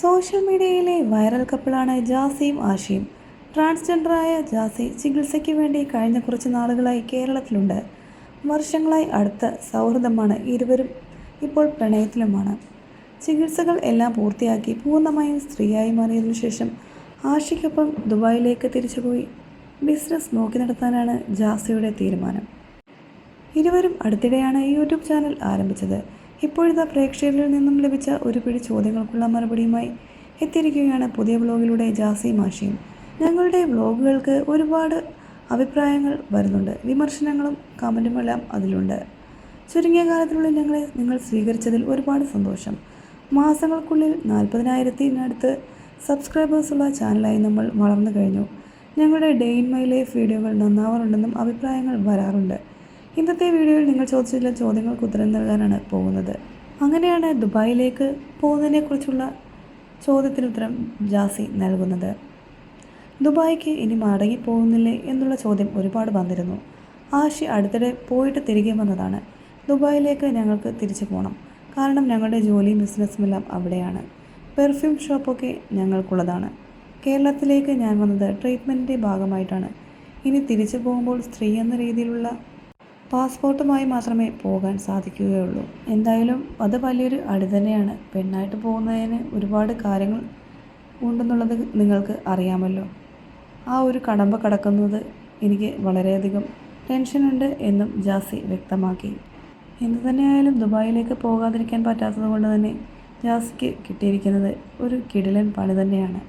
Social മീഡിയയിലെ viral കപ്പിളാണ് ജാസിയും ആഷിയും ട്രാൻസ്ജെൻഡറായ Jassie ചികിത്സയ്ക്ക് വേണ്ടി കഴിഞ്ഞ കുറച്ച് നാളുകളായി കേരളത്തിലുണ്ട്. വർഷങ്ങളായി അടുത്ത സൗഹൃദമാണ് ഇരുവരും ഇപ്പോൾ പ്രണയത്തിലുമാണ്. ചികിത്സകൾ എല്ലാം പൂർത്തിയാക്കി പൂർണമായും സ്ത്രീയായി മാറിയതിനു ശേഷം ആഷിക്കൊപ്പം ദുബായിലേക്ക് തിരിച്ചുപോയി. ബിസിനസ് നോക്കി നടത്താനാണ് ജാസിയുടെ തീരുമാനം. ഇരുവരും അടുത്തിടെയാണ് യൂട്യൂബ് ചാനൽ ആരംഭിച്ചത്. ഇപ്പോഴത്തെ പ്രേക്ഷകരിൽ നിന്നും ലഭിച്ച ഒരു പിടി ചോദ്യങ്ങൾക്കുള്ള മറുപടിയുമായി എത്തിയിരിക്കുകയാണ് പുതിയ വ്ലോഗിലൂടെ ജാസി മാഷിയും. ഞങ്ങളുടെ വ്ലോഗുകൾക്ക് ഒരുപാട് അഭിപ്രായങ്ങൾ വരുന്നുണ്ട്. വിമർശനങ്ങളും കമന്റുമെല്ലാം അതിലുണ്ട്. ചുരുങ്ങിയ കാലത്തിനുള്ളിൽ ഞങ്ങളെ നിങ്ങൾ സ്വീകരിച്ചതിൽ ഒരുപാട് സന്തോഷം. മാസങ്ങൾക്കുള്ളിൽ നാൽപ്പതിനായിരത്തിനടുത്ത് സബ്സ്ക്രൈബേഴ്സുള്ള ചാനലായി നമ്മൾ വളർന്നു കഴിഞ്ഞു. ഞങ്ങളുടെ ഡേ ഇൻ മൈ ലൈഫ് വീഡിയോകൾ നന്നാവാറുണ്ടെന്നും അഭിപ്രായങ്ങൾ വരാറുണ്ട്. ഇന്നത്തെ വീഡിയോയിൽ നിങ്ങൾ ചോദിച്ച ചില ചോദ്യങ്ങൾക്ക് ഉത്തരം നൽകാനാണ് പോകുന്നത്. അങ്ങനെയാണ് ദുബായിലേക്ക് പോകുന്നതിനെക്കുറിച്ചുള്ള ചോദ്യത്തിന് ഉത്തരം ജാസി നൽകുന്നത്. ദുബായിക്ക് ഇനി മടങ്ങി പോകുന്നില്ലേ എന്നുള്ള ചോദ്യം ഒരുപാട് വന്നിരുന്നു. ആഷി അടുത്തിടെ പോയിട്ട് തിരികെ വന്നതാണ്. ദുബായിലേക്ക് ഞങ്ങൾക്ക് തിരിച്ചു പോകണം കാരണം ഞങ്ങളുടെ ജോലിയും ബിസിനസ്സും എല്ലാം അവിടെയാണ്. പെർഫ്യൂം ഷോപ്പൊക്കെ ഞങ്ങൾക്കുള്ളതാണ്. കേരളത്തിലേക്ക് ഞാൻ വന്നത് ട്രീറ്റ്മെന്റിന്റെ ഭാഗമായിട്ടാണ്. ഇനി തിരിച്ചു പോകുമ്പോൾ സ്ത്രീ എന്ന രീതിയിലുള്ള പാസ്പോർട്ടുമായി മാത്രമേ പോകാൻ സാധിക്കുകയുള്ളൂ. എന്തായാലും അത് വലിയൊരു അടി തന്നെയാണ് പെണ്ണായിട്ട് പോകുന്നതിന് ഒരുപാട് കാര്യങ്ങൾ ഉണ്ടെന്നുള്ളത് നിങ്ങൾക്ക് അറിയാമല്ലോ. ആ ഒരു കടമ്പ കടക്കുന്നത് എനിക്ക് വളരെയധികം ടെൻഷനുണ്ട് എന്നും ജാസി വ്യക്തമാക്കി. എന്തു തന്നെയായാലും ദുബായിലേക്ക് പോകാതിരിക്കാൻ പറ്റാത്തത് കൊണ്ട് തന്നെ ജാസിക്ക് കിട്ടിയിരിക്കുന്നത് ഒരു കിടിലൻ പണി തന്നെയാണ്.